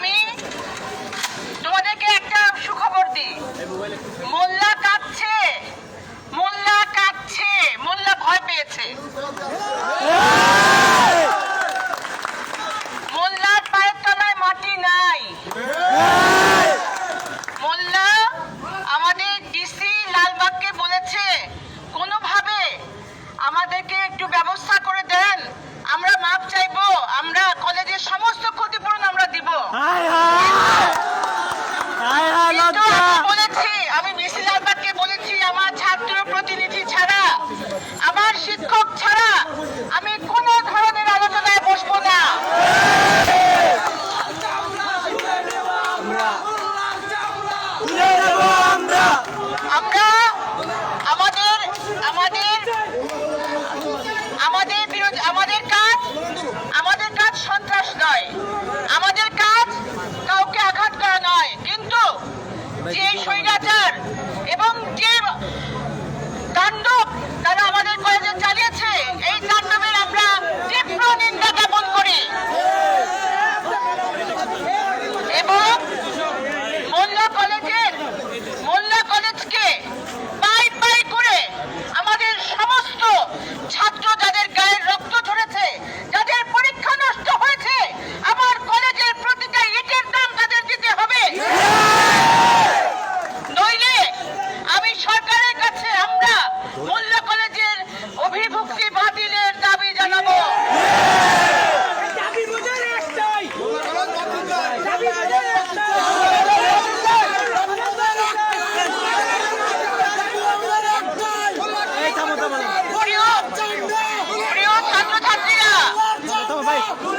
coming.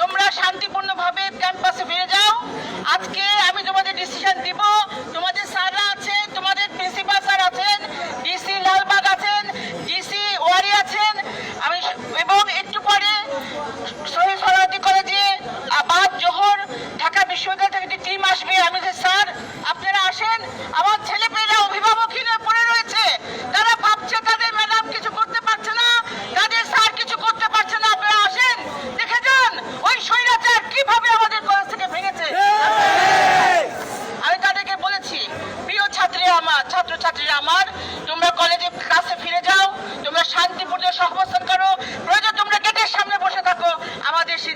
তোমরা শান্তিপূর্ণ ভাবে ক্যাম্পাসে ফিরে যাও। আজকে আমি তোমাদের ডিসিশন দিব। তোমাদের স্যাররা আছে তোমাদের প্রিন্সিপাল স্যার আছেন ডিসি লালবাগ আছেন ডিসি ওয়ারি আছেন। আমি এবং একটু পরে শহীদ সরাতি কলেজে আবাদ জোহর ঢাকা বিশ্ববিদ্যালয় থেকে একটি টিম আসবে। আমি স্যার আপনারা আসেন। আমার ছেলে মেয়েরা অভিভাবক পড়ে রয়েছে। তারা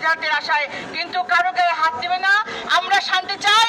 জান্নাতের আশায়। কিন্তু কারও গায়ে হাত দেবে না। আমরা শান্তি চাই।